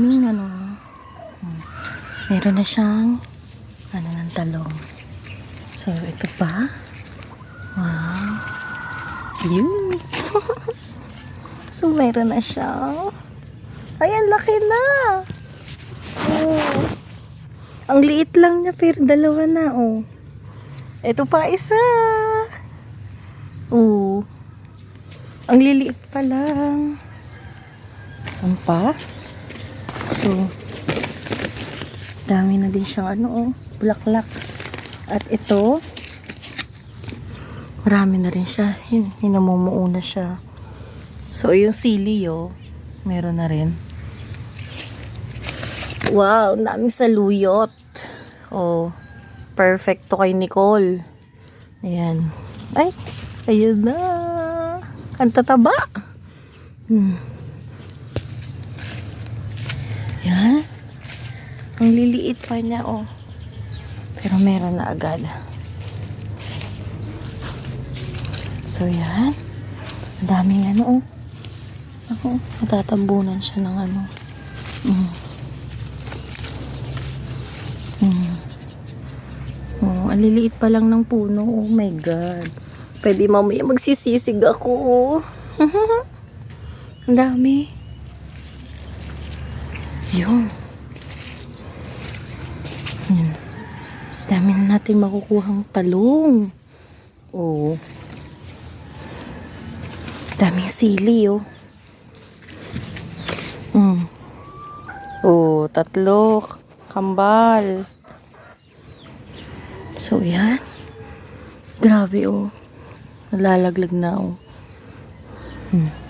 Ming ano, meron na siyang ano ng talong. So, ito pa. Wow. Yun. so, meron na siya. Ay, laki na. Oh. Ang liit lang niya, pero dalawa na, oh. Ito pa isa. Oh. Ang liliit pa lang. Saan pa? Ito. Dami na din siyang ano, oh, bulaklak. At ito, marami na rin siya. Hin hinamumuo na siya. So, yung sili, oh, meron na rin. Wow, daming saluyot. Oh, perfect to kay Nicole. Ayan. Ay, ayun na. Ang tataba. Hmm. Yan. Ang liliit pa niya, oh. Pero meron na agad. So, yan. Ang daming ano, oh. Ako, natatambunan siya ng ano. Mm. Mm. Oh, ang liliit pa lang ng puno. Oh my God. Pwede mamaya magsisisig ako. ang dami. Yun. Yan. Dami na natin makukuhang talong. Oh. Daming sili, oh. Mm. Oh, tatlo. Kambal. So, yan. Grabe, oh. Nalalaglag na, oh. Hmm.